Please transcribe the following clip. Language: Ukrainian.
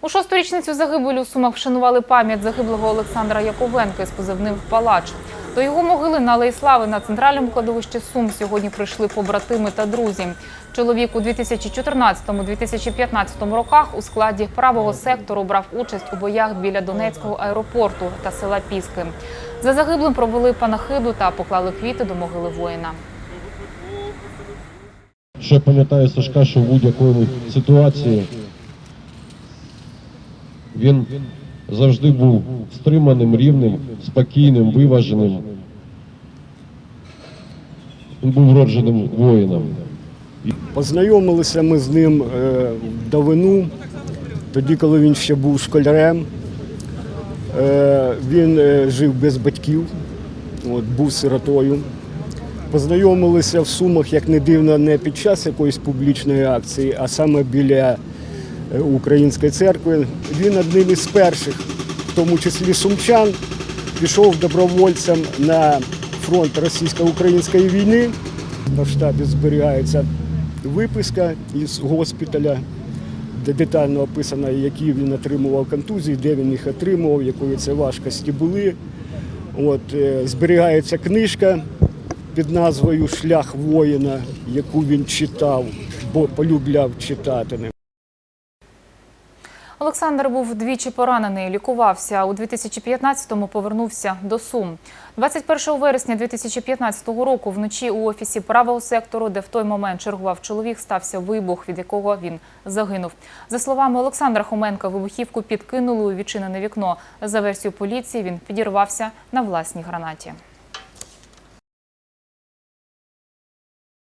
У шосту річницю загибелі у Сумах вшанували пам'ять загиблого Олександра Яковенка з позивним «Палач». До його могили на Алеї на центральному кладовищі Сум сьогодні прийшли побратими та друзі. Чоловік у 2014-2015 роках у складі правого сектору брав участь у боях біля Донецького аеропорту та села Піски. За загиблим провели панахиду та поклали квіти до могили воїна. Я пам'ятаю Сашка, що в будь-якої ситуації він завжди був стриманим, рівним, спокійним, виваженим. Він був вродженим воїном. Познайомилися ми з ним е, давину, тоді, коли він ще був школярем. Е, Він е, жив без батьків, був сиротою. Познайомилися в Сумах, як не дивно, не під час якоїсь публічної акції, а саме біля Української церкви. Він одним із перших, в тому числі сумчан, пішов добровольцем на фронт російсько-української війни. На штабі зберігається виписка із госпіталя, де детально описано, які він отримував контузії, де він їх отримував, якої це важкості були. От, е, зберігається книжка під назвою Шлях воїна, яку він читав, бо полюбляв читати. Олександр був двічі поранений, лікувався. У 2015-му повернувся до Сум. 21 вересня 2015 року вночі у офісі правого сектору, де в той момент чергував чоловік, стався вибух, від якого він загинув. За словами Олександра Хоменка, вибухівку підкинули у відчинене вікно. За версією поліції, він підірвався на власній гранаті.